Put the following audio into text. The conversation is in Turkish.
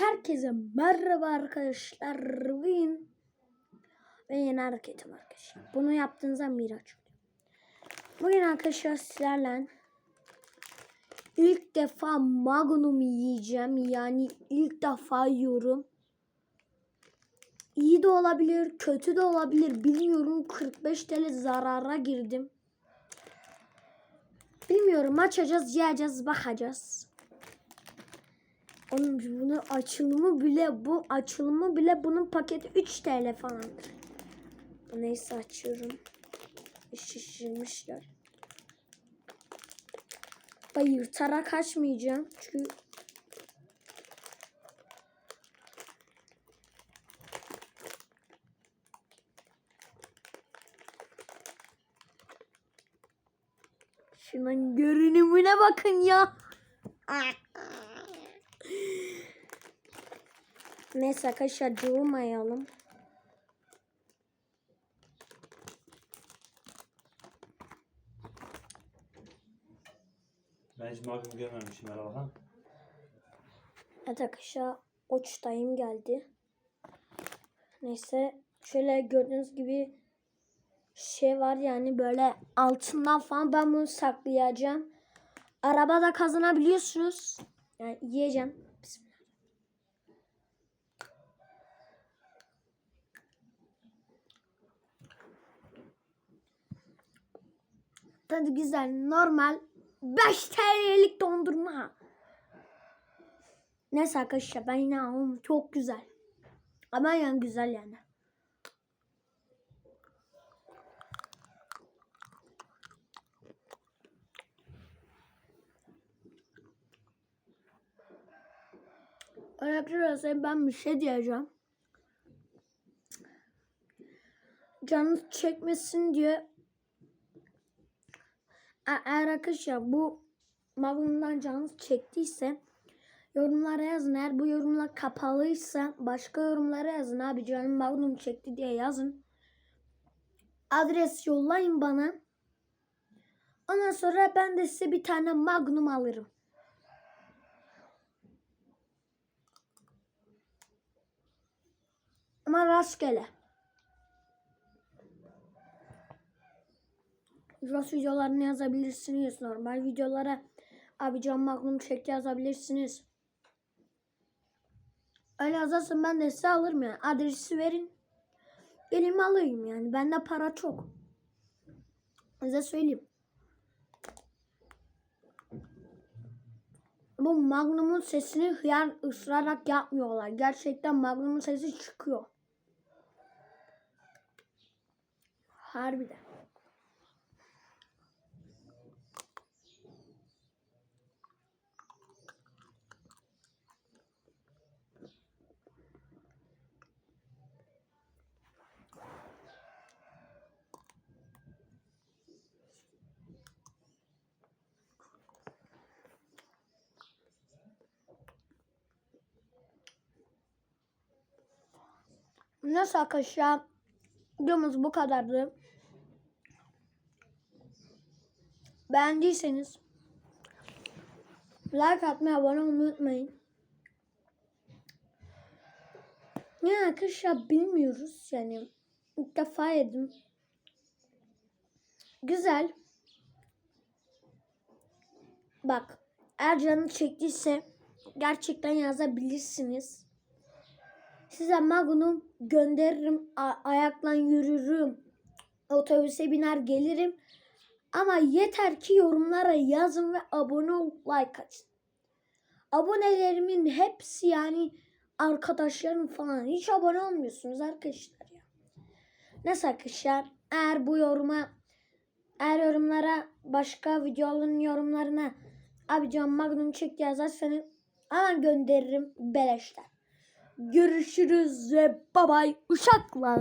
Herkese merhaba arkadaşlar. Bugün ben yeni hareketim arkadaşlar. Bunu yaptığınızda Miraç. Bugün arkadaşlar sizlerle ilk defa Magnum yiyeceğim. Yani ilk defa yiyorum. İyi de olabilir, kötü de olabilir. Bilmiyorum. 45 TL zarara girdim. Bilmiyorum. Açacağız, yiyeceğiz, bakacağız. Onun bunu açılımı bile bu açılımı bile bunun paketi 3 TL falandır. Neyse açıyorum. Şişirmişler. Ben yırtarak açmayacağım. Çünkü Şunun görünümüne bakın ya. Neyse arkadaşlar durmayalım. Ben hiç Magnum görmemişim herhalde. ha? Evet arkadaşlar uçtayım geldi. Neyse şöyle gördüğünüz gibi şey var yani böyle altından falan ben bunu saklayacağım. Arabada kazanabiliyorsunuz. Yani yiyeceğim. Tadı güzel. Normal 5 TL'lik dondurma. Neyse arkadaşlar ben yine aldım. Çok güzel. Ama yani güzel yani. Arkadaşlar ben bir şey diyeceğim. Canınız çekmesin diye eğer arkadaşlar bu Magnum'dan canınız çektiyse yorumlara yazın. Eğer bu yorumlar kapalıysa başka yorumlara yazın. Abi canım Magnum çekti diye yazın. Adres yollayın bana. Ondan sonra ben de size bir tane Magnum alırım. Ama rastgele. Ross videolarını yazabilirsiniz. Normal videolara abi can magnum çekti yazabilirsiniz. Öyle yazarsın ben de size alırım yani. Adresi verin. Elime alayım yani. Bende para çok. Size söyleyeyim. Bu Magnum'un sesini hıyar ısırarak yapmıyorlar. Gerçekten Magnum'un sesi çıkıyor. Harbiden. Neyse arkadaşlar videomuz bu kadardı. Beğendiyseniz like atmayı, abone olmayı unutmayın. Yani arkadaşlar bilmiyoruz yani ilk defa yedim. Güzel. Bak eğer canı çektiyse gerçekten yazabilirsiniz. Size Magnum gönderirim. Ayakla yürürüm. Otobüse biner gelirim. Ama yeter ki yorumlara yazın ve abone ol, like atın. Abonelerimin hepsi yani arkadaşlarım falan. Hiç abone olmuyorsunuz arkadaşlar ya. Neyse arkadaşlar eğer bu yoruma eğer yorumlara başka videoların yorumlarına abi can Magnum çekti yazarsanız hemen gönderirim beleşten. Görüşürüz ve bay bay uşaklar.